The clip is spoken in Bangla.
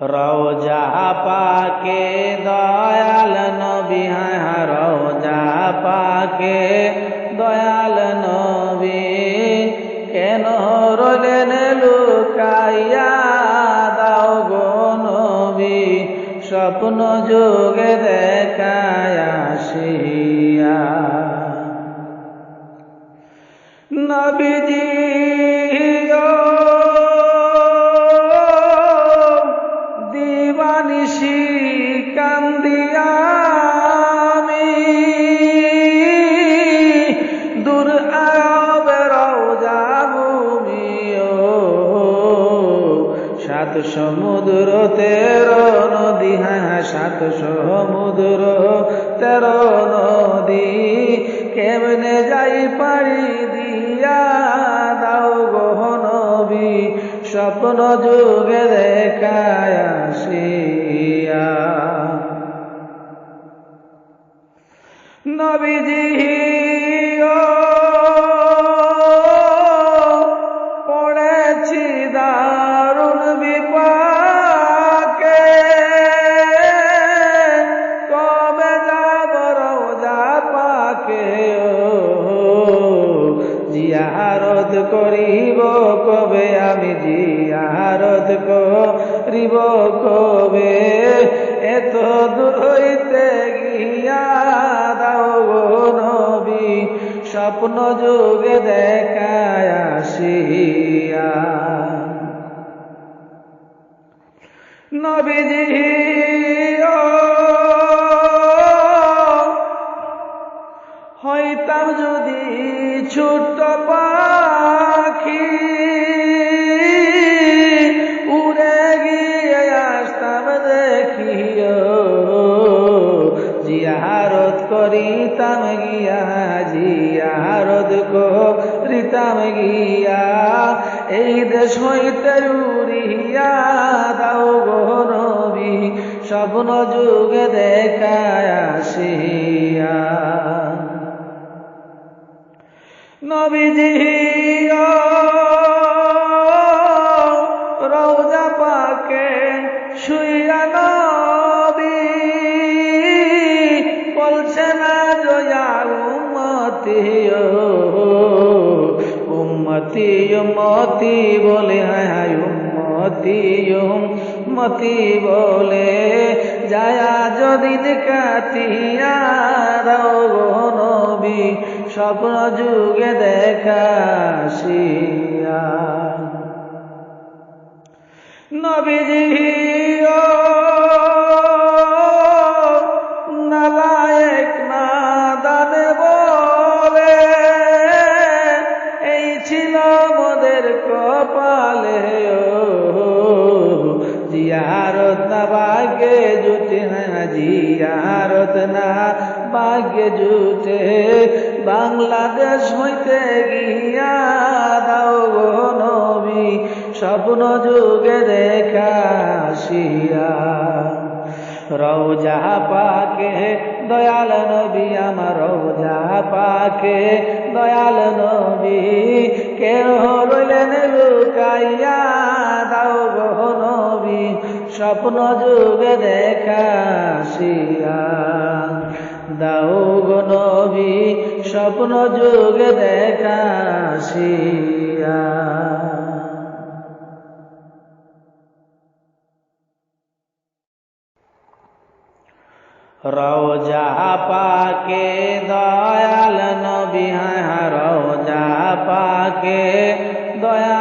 রওজা পাকে দয়াল নবী হ্যাঁ রওজা পাকে দয়াল নবী। কেন রলেন লুকাইয়া দাও গো নবী, স্বপ্ন যোগে দেখায় আসিয়া। নবীজি সাত সমুদ্র তেরো নদী হ্যাঁ সাত সমুদ্র তেরো নদী। কেমনে যাই পারি দিয়া, দাও নবী, স্বপ্ন যুগে দেখায় নবীজি আমি জিয়ারত করিব কবে? এত দূর হইতে গিয়া দাও গো নবী, স্বপ্ন যুগে দেখায় আসিয়া। নবীজি হইতাম যদি ছোট্ট পাখি করিতাম গিয়া জিয়া রোদ রিতাম গিয়া এই দেশ হইতে উড়িয়া দাও গো নবী, স্বপ্ন যুগে দেখায় আসিয়া। নবীজি উম্মতি উম্মতি বলে, হায় উম্মতি উম্মতি বলে, যায়া যদি কাতিয়া নবী, স্বপ্ন যুগে দেখাশিয়া নবীজি কপালে ও জিয়ারত না, ভাগ্যে জুটে না, জিয়ারত না, ভাগ্যে জুটে। বাংলাদেশ হইতে গিয়া দাও গো নবী, স্বপ্ন যুগে দেখাশিয়া রওজা পাকে দয়াল নবী, আমার রওজা পাকে দয়াল নবী কেন রইলেন লুকাইয়া, দাও গো নবী, স্বপ্ন যুগে দেখাশিয়া দাও গো নবী, স্বপ্ন যুগে দেখাশিয়া রওজা পাকে দয়াল নবী হ্যাঁ রওজা পাকে দয়াল